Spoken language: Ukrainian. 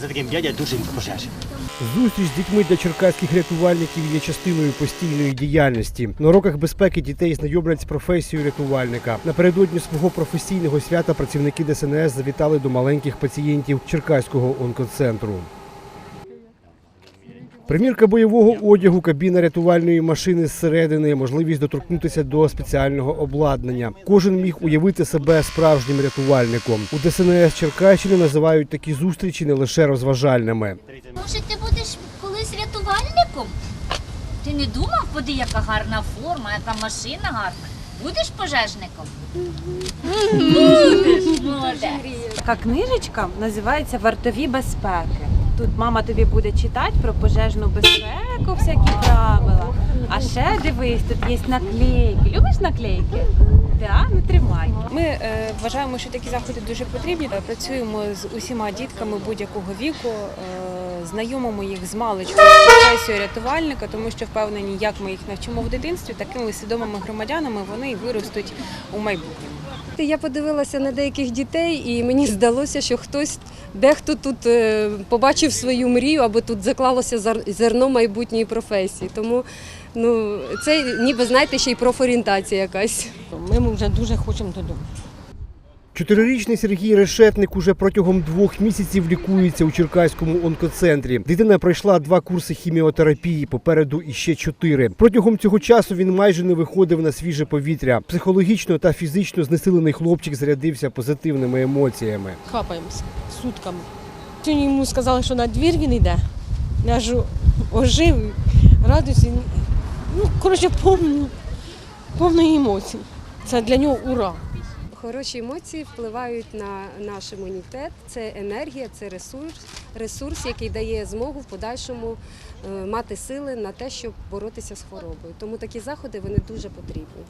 За таким дядя дуже пожежі. Зустріч з дітьми для черкаських рятувальників є частиною постійної діяльності. На уроках безпеки дітей знайомлять з професією рятувальника. Напередодні свого професійного свята працівники ДСНС завітали до маленьких пацієнтів Черкаського онкоцентру. Примірка бойового одягу, кабіна рятувальної машини зсередини, можливість доторкнутися до спеціального обладнання. Кожен міг уявити себе справжнім рятувальником. У ДСНС Черкащини називають такі зустрічі не лише розважальними. Може, ти будеш колись рятувальником? Ти не думав, поди, яка гарна форма, яка машина гарна? Будеш пожежником? Будеш, молодець. Така книжечка називається Вартові безпеки. Тут мама тобі буде читати про пожежну безпеку, всякі правила. А ще дивись, тут є наклейки. Любиш наклейки? Да? Ну тримай. Ми е, вважаємо, що такі заходи дуже потрібні. Працюємо з усіма дітками будь-якого віку, е, знайомимо їх з маличку з професією рятувальника, тому що впевнені, як ми їх навчимо в дитинстві, такими свідомими громадянами вони й виростуть у майбутньому. Я подивилася на деяких дітей, і мені здалося, що хтось дехто тут е, побачив свою мрію або тут заклалося зерно майбутньої професії. Тому ну, це ніби знаєте, ще й профорієнтація якась. Ми вже дуже хочемо додому. Чотирирічний Сергій Решетник уже протягом двох місяців лікується у Черкаському онкоцентрі. Дитина пройшла два курси хіміотерапії, попереду іще чотири. Протягом цього часу він майже не виходив на свіже повітря. Психологічно та фізично знесилений хлопчик зарядився позитивними емоціями. Хапаємося сутками. Сьогодні йому сказали, що на двір він йде. Я ж ожив, радуюся. Ну, коротше, повну, повної емоцій. Це для нього ура. Хороші емоції впливають на наш імунітет. Це енергія, це ресурс, ресурс, який дає змогу в подальшому е, мати сили на те, щоб боротися з хворобою. Тому такі заходи вони дуже потрібні.